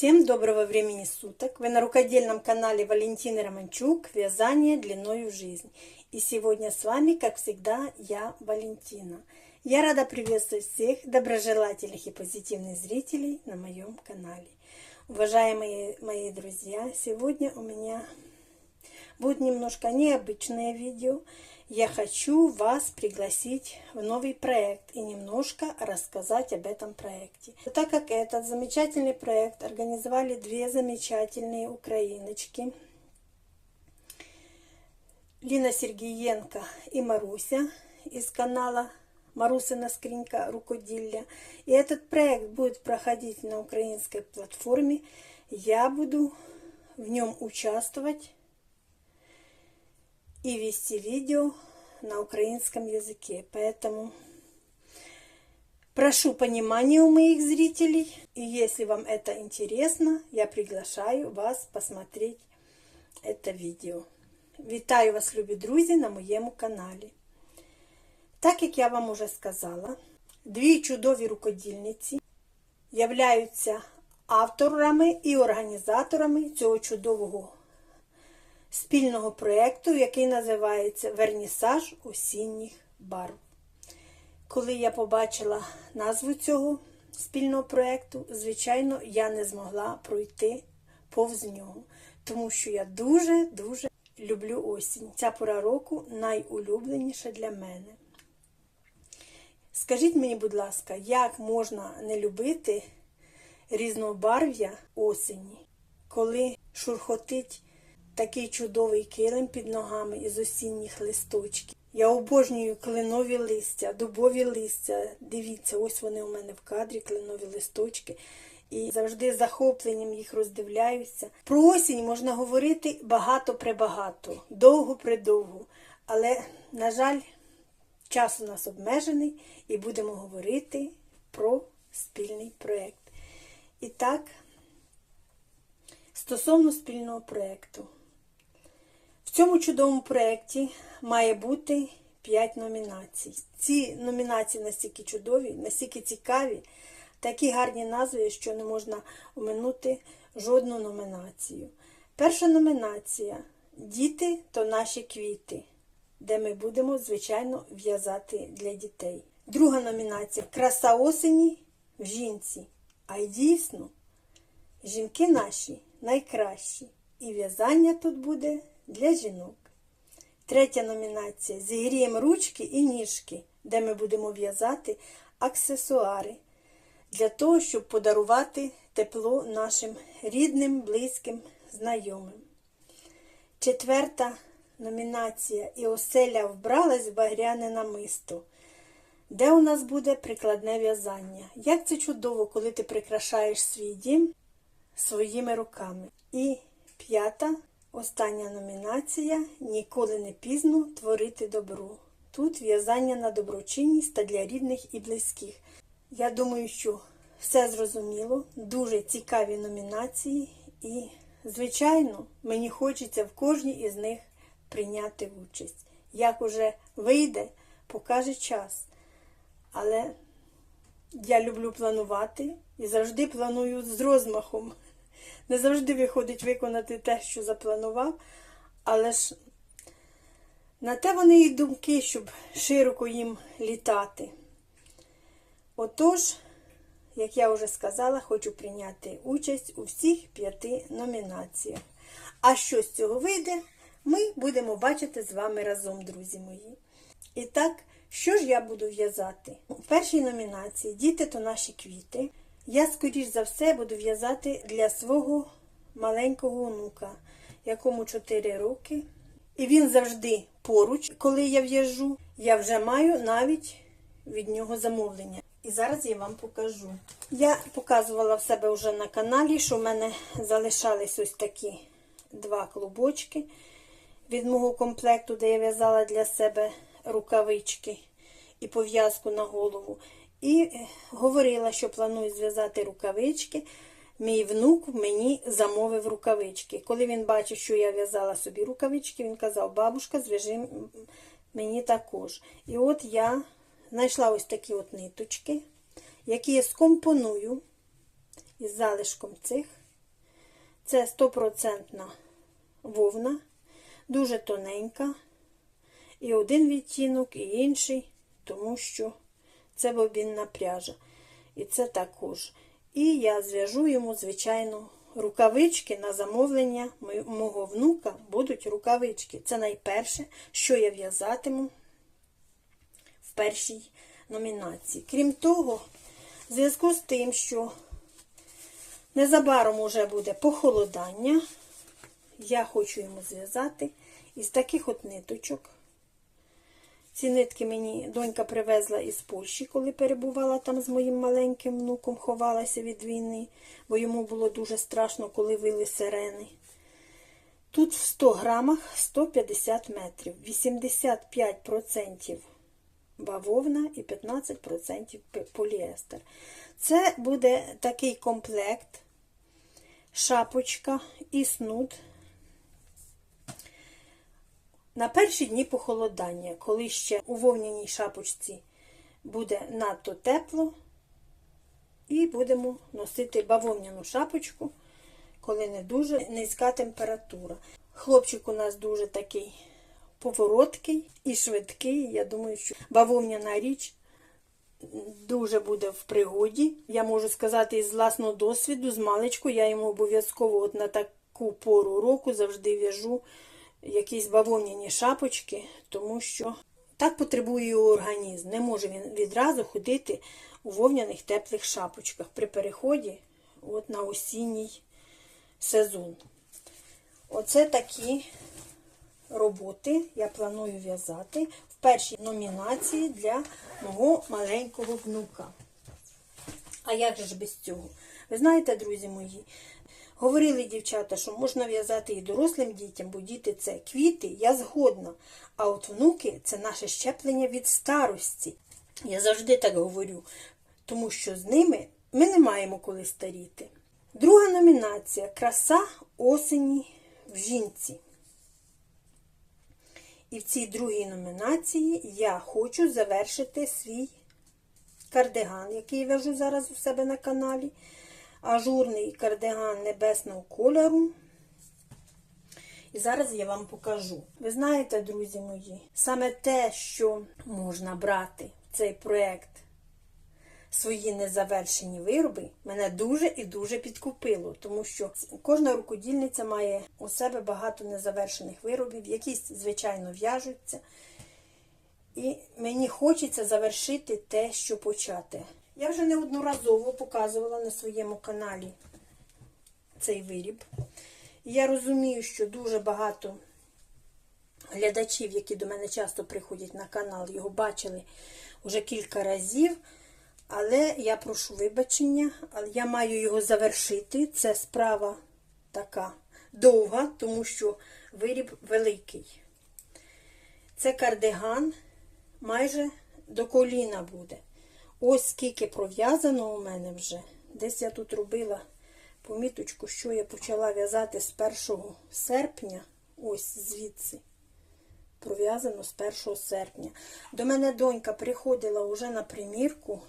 Всем доброго времени суток! Вы на рукодельном канале Валентины Романчук «Вязание длиною в жизнь». И сегодня с вами, как всегда, я, Валентина. Я рада приветствовать всех доброжелательных и позитивных зрителей на моем канале. Уважаемые мои друзья, сегодня у меня будет немножко необычное видео Я хочу вас пригласить в новый проект и немножко рассказать об этом проекте. Так как этот замечательный проект организовали две замечательные украиночки. Лина Сергієнка и Маруся из канала Марусина скринька рукоділля. И этот проект будет проходить на украинской платформе. Я буду в нем участвовать и вести видео на украинском языке. Поэтому прошу понимания у моих зрителей. И если вам это интересно, я приглашаю вас посмотреть это видео. Вітаю вас, любі друзі, на моєму каналі. Так як я вам уже сказала, дві чудові рукодільниці являються авторами і організаторами цього чудового спільного проєкту, який називається Вернісаж осінніх барв. Коли я побачила назву цього спільного проєкту, звичайно, я не змогла пройти повз нього, тому що я дуже-дуже люблю осінь. Ця пора року найулюбленіша для мене. Скажіть мені, будь ласка, як можна не любити різнобарв'я осені, коли шурхотить такий чудовий килим під ногами із осінніх листочків. Я обожнюю клинові листя, дубові листя. Дивіться, ось вони у мене в кадрі, клинові листочки. І завжди захопленням їх роздивляюся. Про осінь можна говорити багато-пребагато, довго-предовго. Але, на жаль, час у нас обмежений і будемо говорити про спільний проєкт. І так, стосовно спільного проєкту. В цьому чудовому проєкті має бути 5 номінацій. Ці номінації настільки чудові, настільки цікаві, такі гарні назви, що не можна оминути жодну номінацію. Перша номінація Діти то наші квіти, де ми будемо, звичайно, в'язати для дітей. Друга номінація Краса осені в жінці. А й дійсно, жінки наші найкращі. І в'язання тут буде для жінок. Третя номінація Зігріємо ручки і ніжки, де ми будемо в'язати аксесуари для того, щоб подарувати тепло нашим рідним, близьким, знайомим. Четверта номінація І оселя вбралась в багряне намисто. Де у нас буде прикладне в'язання? Як це чудово, коли ти прикрашаєш свій дім своїми руками. І п'ята Остання номінація Ніколи не пізно творити добро. Тут в'язання на доброчинність та для рідних і близьких. Я думаю, що все зрозуміло, дуже цікаві номінації, і, звичайно, мені хочеться в кожній із них прийняти участь. Як уже вийде, покаже час. Але я люблю планувати і завжди планую з розмахом. Не завжди виходить виконати те, що запланував, але ж на те вони і думки, щоб широко їм літати. Отож, як я вже сказала, хочу прийняти участь у всіх п'яти номінаціях. А що з цього вийде, ми будемо бачити з вами разом, друзі мої. І так, що ж я буду в'язати? У першій номінації Діти то наші квіти. Я, скоріш за все, буду в'язати для свого маленького онука, якому 4 роки. І він завжди поруч, коли я в'яжу, я вже маю навіть від нього замовлення. І зараз я вам покажу. Я показувала в себе вже на каналі, що в мене залишались ось такі два клубочки від мого комплекту, де я в'язала для себе рукавички і пов'язку на голову. І говорила, що планую зв'язати рукавички. Мій внук мені замовив рукавички. Коли він бачив, що я в'язала собі рукавички, він казав, бабушка, зв'яжи мені також. І от я знайшла ось такі от ниточки, які я скомпоную із залишком цих Це 100% вовна, дуже тоненька. І один відтінок, і інший, тому що це бобінна пряжа. І це також. І я зв'яжу йому, звичайно, рукавички на замовлення мого внука будуть рукавички. Це найперше, що я в'язатиму в першій номінації. Крім того, в зв'язку з тим, що незабаром уже буде похолодання, я хочу йому зв'язати із таких от ниточок. Ці нитки мені донька привезла із Польщі, коли перебувала там з моїм маленьким внуком, ховалася від війни, бо йому було дуже страшно, коли вили сирени. Тут в 100 грамах 150 метрів, 85% бавовна і 15% поліестер. Це буде такий комплект, шапочка і снуд на перші дні похолодання, коли ще у вовняній шапочці буде надто тепло, і будемо носити бавовняну шапочку, коли не дуже низька температура. Хлопчик у нас дуже такий повороткий і швидкий. Я думаю, що бавовняна річ дуже буде в пригоді. Я можу сказати із власного досвіду, з маличку я йому обов'язково от на таку пору року завжди в'яжу якісь бавовняні шапочки, тому що так потребує його організм. Не може він відразу ходити у вовняних теплих шапочках при переході от на осінній сезон. Оце такі роботи я планую в'язати в першій номінації для мого маленького внука. А як же ж без цього? Ви знаєте, друзі мої, говорили дівчата, що можна в'язати і дорослим дітям, бо діти це квіти, я згодна. А от внуки це наше щеплення від старості. Я завжди так говорю, тому що з ними ми не маємо коли старіти. Друга номінація краса осені в жінці. І в цій другій номінації я хочу завершити свій кардиган, який вяжу зараз у себе на каналі. Ажурний кардиган небесного кольору. І зараз я вам покажу. Ви знаєте, друзі мої, саме те, що можна брати в цей проєкт свої незавершені вироби, мене дуже і дуже підкупило, тому що кожна рукодільниця має у себе багато незавершених виробів, якісь, звичайно, в'яжуться. І мені хочеться завершити те, що почати. Я вже неодноразово показувала на своєму каналі цей виріб. Я розумію, що дуже багато глядачів, які до мене часто приходять на канал, його бачили вже кілька разів. Але я прошу вибачення, я маю його завершити. Це справа така довга, тому що виріб великий. Це кардиган майже до коліна буде. Ось скільки пров'язано у мене вже. Десь я тут робила поміточку, що я почала в'язати з 1 серпня. Ось звідси. Пров'язано з 1 серпня. До мене донька приходила вже на примірку.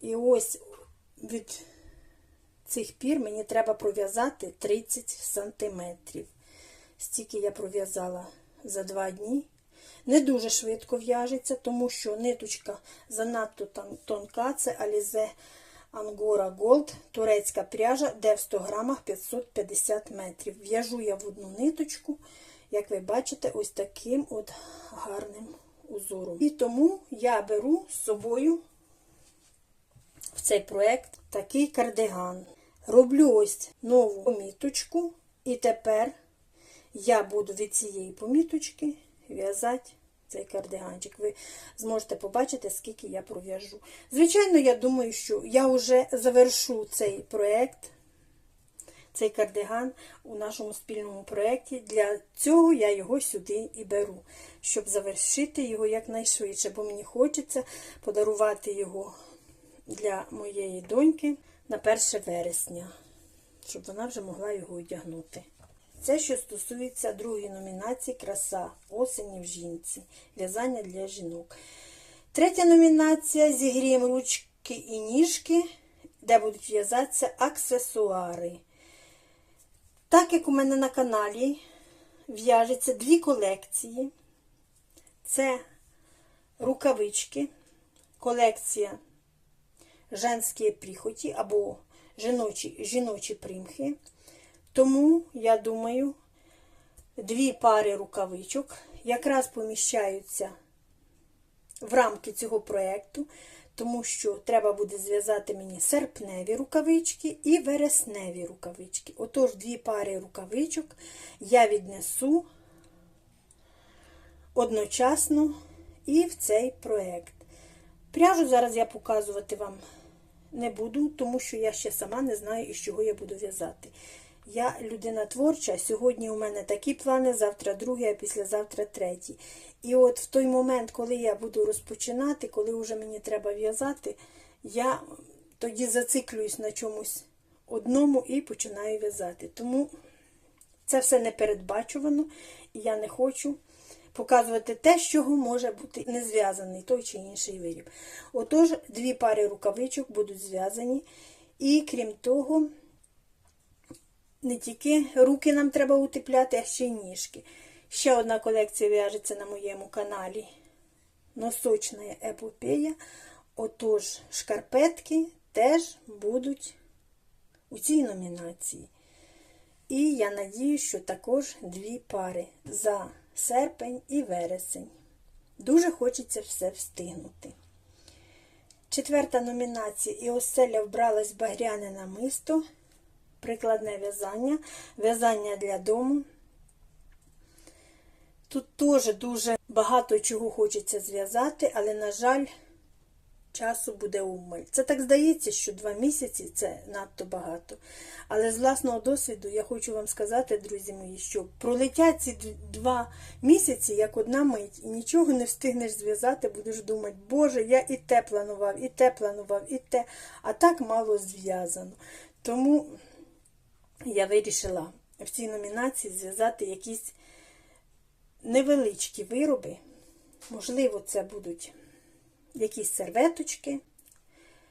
І ось від цих пір мені треба пров'язати 30 сантиметрів. Стільки я пров'язала за два дні. Не дуже швидко в'яжеться, тому що ниточка занадто тон- тонка. Це Alize Angora Gold, турецька пряжа, де в 100 грамах 550 метрів. В'яжу я в одну ниточку, як ви бачите, ось таким от гарним узором. І тому я беру з собою в цей проект такий кардиган. Роблю ось нову поміточку, і тепер я буду від цієї поміточки в'язати цей кардиганчик. Ви зможете побачити, скільки я пров'яжу. Звичайно, я думаю, що я вже завершу цей проект, цей кардиган у нашому спільному проєкті. Для цього я його сюди і беру, щоб завершити його якнайшвидше, бо мені хочеться подарувати його для моєї доньки на 1 вересня, щоб вона вже могла його одягнути. Це, що стосується другої номінації Краса осені в жінці. В'язання для жінок. Третя номінація Зігріємо ручки і ніжки, де будуть в'язатися аксесуари. Так як у мене на каналі в'яжеться дві колекції. Це рукавички, колекція женські прихоті або жіночі, жіночі примхи. Тому, я думаю, дві пари рукавичок якраз поміщаються в рамки цього проєкту, тому що треба буде зв'язати мені серпневі рукавички і вересневі рукавички. Отож, дві пари рукавичок я віднесу одночасно і в цей проєкт. Пряжу зараз я показувати вам не буду, тому що я ще сама не знаю, із чого я буду в'язати. Я людина творча, сьогодні у мене такі плани, завтра другий, а післязавтра третій. І от в той момент, коли я буду розпочинати, коли вже мені треба в'язати, я тоді зациклююсь на чомусь одному і починаю в'язати. Тому це все не передбачувано, і я не хочу показувати те, з чого може бути не зв'язаний той чи інший виріб. Отож, дві пари рукавичок будуть зв'язані, і крім того, не тільки руки нам треба утепляти, а ще й ніжки. Ще одна колекція в'яжеться на моєму каналі. Носочна епопея. Отож, шкарпетки теж будуть у цій номінації. І я надію, що також дві пари за серпень і вересень. Дуже хочеться все встигнути. Четверта номінація і оселя вбралась багряне намисто, прикладне в'язання, в'язання для дому. Тут теж дуже багато чого хочеться зв'язати, але, на жаль, часу буде умаль. Це так здається, що два місяці це надто багато. Але з власного досвіду я хочу вам сказати, друзі мої, що пролетять ці два місяці, як одна мить, і нічого не встигнеш зв'язати, будеш думати, Боже, я і те планував, і те планував, і те, а так мало зв'язано. Тому я вирішила в цій номінації зв'язати якісь невеличкі вироби. Можливо, це будуть якісь серветочки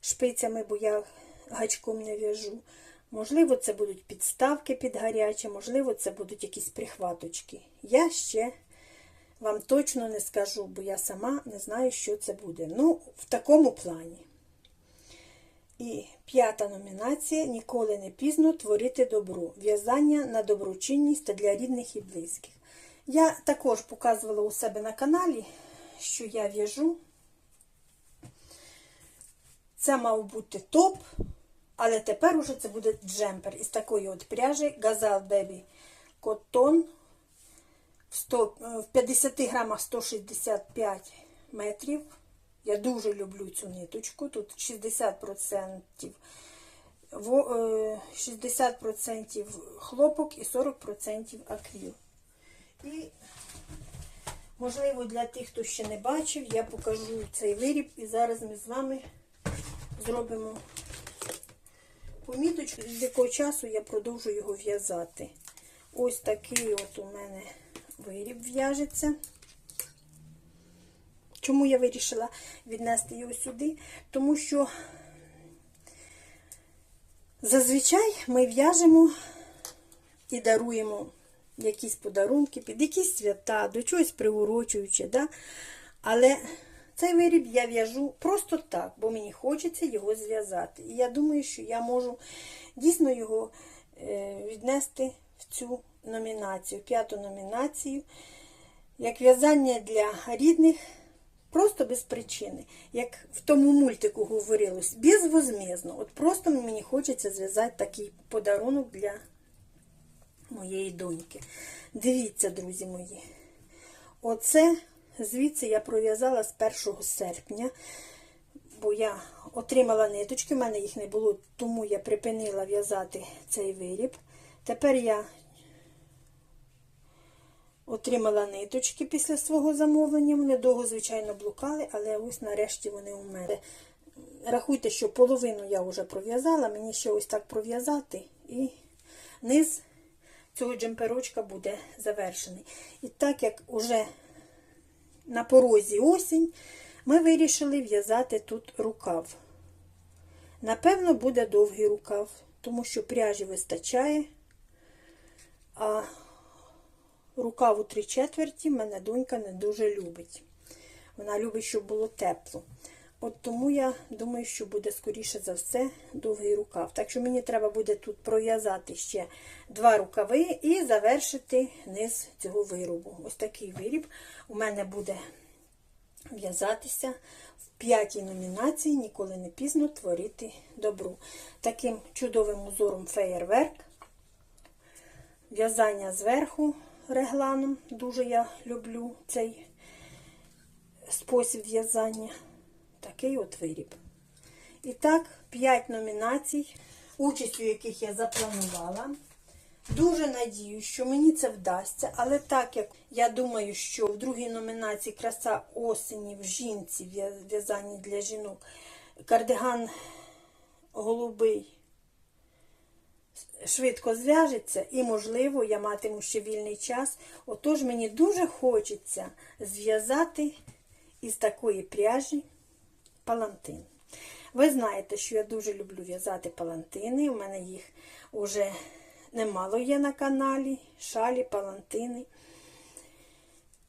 шпицями, бо я гачком не в'яжу. Можливо, це будуть підставки під гаряче, можливо, це будуть якісь прихваточки. Я ще вам точно не скажу, бо я сама не знаю, що це буде. Ну, в такому плані. І п'ята номінація Ніколи не пізно творити добро. В'язання на доброчинність та для рідних і близьких. Я також показувала у себе на каналі, що я в'яжу. Це мав бути топ, але тепер уже це буде джемпер із такої от пряжі Gazelle Baby Cotton в, 100, в 50 грамах 165 метрів. Я дуже люблю цю ниточку. Тут 60%, 60% хлопок і 40% акріл. І, можливо, для тих, хто ще не бачив, я покажу цей виріб. І зараз ми з вами зробимо поміточку, з якого часу я продовжу його в'язати. Ось такий от у мене виріб в'яжеться. Чому я вирішила віднести його сюди? Тому що зазвичай ми в'яжемо і даруємо якісь подарунки, під якісь свята, до чогось приурочуючи. Да? Але цей виріб я в'яжу просто так, бо мені хочеться його зв'язати. І я думаю, що я можу дійсно його віднести в цю номінацію, п'яту номінацію, як в'язання для рідних. Просто без причини. Як в тому мультику говорилось, безвозмізно. От просто мені хочеться зв'язати такий подарунок для моєї доньки. Дивіться, друзі мої. Оце звідси я пров'язала з 1 серпня, бо я отримала ниточки, в мене їх не було, тому я припинила в'язати цей виріб. Тепер я Отримала ниточки після свого замовлення. Вони довго, звичайно, блукали, але ось нарешті вони у мене. Рахуйте, що половину я вже пров'язала, мені ще ось так пров'язати, і низ цього джемперочка буде завершений. І так як уже на порозі осінь, ми вирішили в'язати тут рукав. Напевно, буде довгий рукав, тому що пряжі вистачає. А рукав у три четверті мене донька не дуже любить. Вона любить, щоб було тепло. От тому я думаю, що буде скоріше за все довгий рукав. Так що мені треба буде тут пров'язати ще два рукави і завершити низ цього виробу. Ось такий виріб у мене буде в'язатися в п'ятій номінації Ніколи не пізно творити добру. Таким чудовим узором феєрверк. В'язання зверху регланом. Дуже я люблю цей спосіб в'язання. Такий от виріб. І так, 5 номінацій, участю яких я запланувала. Дуже надіюсь, що мені це вдасться, але так як я думаю, що в другій номінації краса осені в жінці в'я- в'язанні для жінок, кардиган голубий швидко зв'яжеться і, можливо, я матиму ще вільний час. Отож, мені дуже хочеться зв'язати із такої пряжі палантин. Ви знаєте, що я дуже люблю в'язати палантини. У мене їх уже немало є на каналі. Шалі, палантини.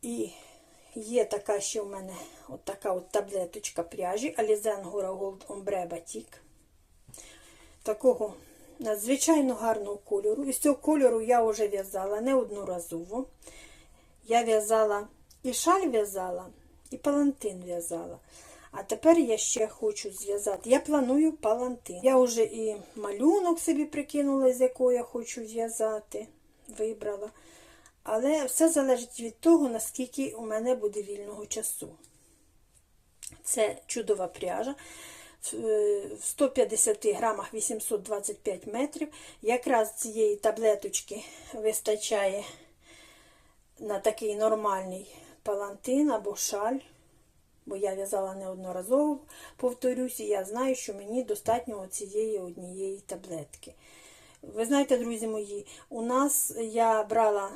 І є така ще в мене от така от таблеточка пряжі Alizen Gora Gold Ombre Batik. Такого надзвичайно гарного кольору. І з цього кольору я вже в'язала неодноразово. Я в'язала і шаль в'язала, і палантин в'язала. А тепер я ще хочу зв'язати. Я планую палантин. Я вже і малюнок собі прикинула, з якого я хочу зв'язати, вибрала. Але все залежить від того, наскільки у мене буде вільного часу. Це чудова пряжа. В е, 150 грамах 825 метрів. Якраз цієї таблеточки вистачає на такий нормальний палантин або шаль. Бо я в'язала неодноразово, повторюсь, і я знаю, що мені достатньо цієї однієї таблетки. Ви знаєте, друзі мої, у нас я брала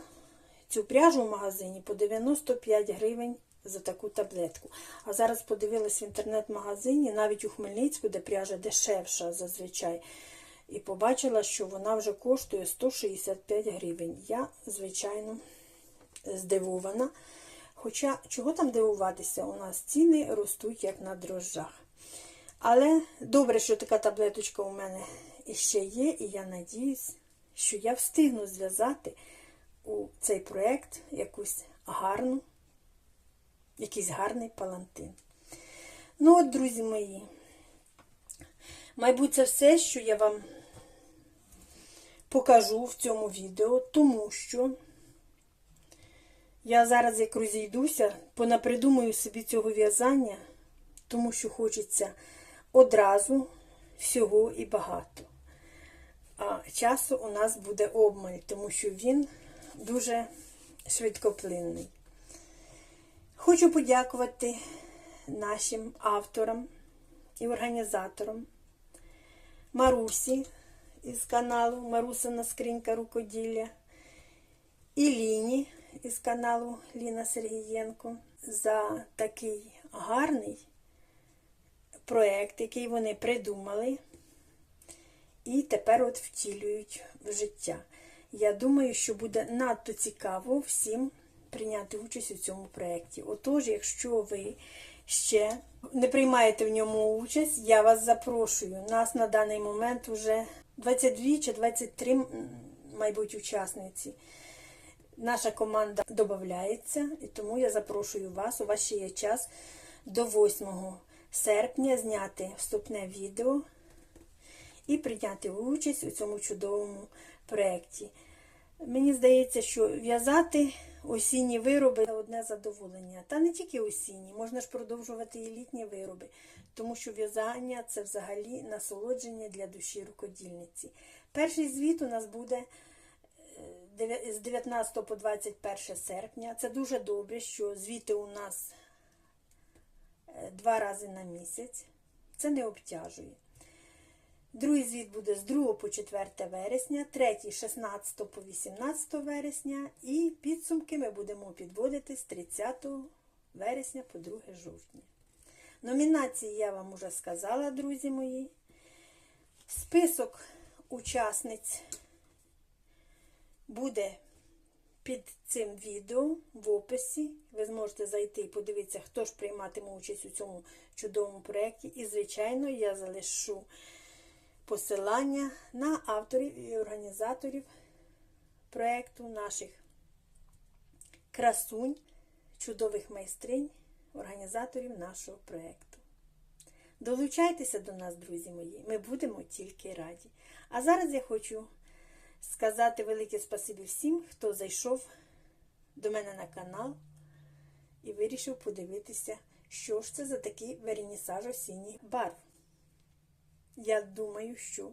цю пряжу в магазині по 95 гривень за таку таблетку. А зараз подивилась в інтернет-магазині, навіть у Хмельницьку, де пряжа дешевша зазвичай. І побачила, що вона вже коштує 165 гривень. Я, звичайно, здивована. Хоча, чого там дивуватися, у нас ціни ростуть як на дрожжах. Але добре, що така таблеточка у мене іще є, і я надіюсь, що я встигну зв'язати у цей проєкт якусь гарну, якийсь гарний палантин. Ну от, друзі мої, мабуть, це все, що я вам покажу в цьому відео, тому що. Я зараз, як розійдуся, понапридумаю собі цього в'язання, тому що хочеться одразу всього і багато. А часу у нас буде обмаль, тому що він дуже швидкоплинний. Хочу подякувати нашим авторам і організаторам Марусі із каналу Марусина Скринька Рукоділля і Ліні із каналу Ліна Сергієнко за такий гарний проєкт, який вони придумали і тепер от втілюють в життя. Я думаю, що буде надто цікаво всім прийняти участь у цьому проєкті. Отож, якщо ви ще не приймаєте в ньому участь, я вас запрошую. Нас на даний момент вже 22 чи 23, м, мабуть, учасниці. Наша команда додається, і тому я запрошую вас. У вас ще є час до 8 серпня зняти вступне відео і прийняти участь у цьому чудовому проєкті. Мені здається, що в'язати осінні вироби це одне задоволення. Та не тільки осінні, можна ж продовжувати і літні вироби, тому що в'язання це взагалі насолодження для душі рукодільниці. Перший звіт у нас буде е, з 19 по 21 серпня. Це дуже добре, що звіти у нас е, два рази на місяць. Це не обтяжує. Другий звіт буде з 2 по 4 вересня, третій 16 по 18 вересня, і підсумки ми будемо підводити з 30 вересня по 2 жовтня. Номінації я вам уже сказала, друзі мої. Список учасниць буде під цим відео в описі. Ви зможете зайти і подивитися, хто ж прийматиме участь у цьому чудовому проєкті. І, звичайно, я залишу посилання на авторів і організаторів проєкту наших красунь, чудових майстринь, організаторів нашого проєкту. Долучайтеся до нас, друзі мої, ми будемо тільки раді. А зараз я хочу сказати велике спасибі всім, хто зайшов до мене на канал і вирішив подивитися, що ж це за такий вернісаж осінніх барв. Я думаю, що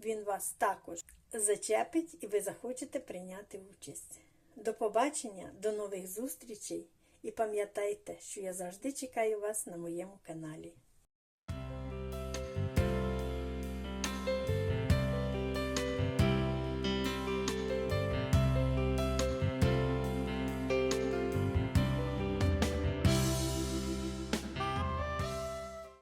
він вас також зачепить і ви захочете прийняти участь. До побачення, до нових зустрічей і пам'ятайте, що я завжди чекаю вас на моєму каналі.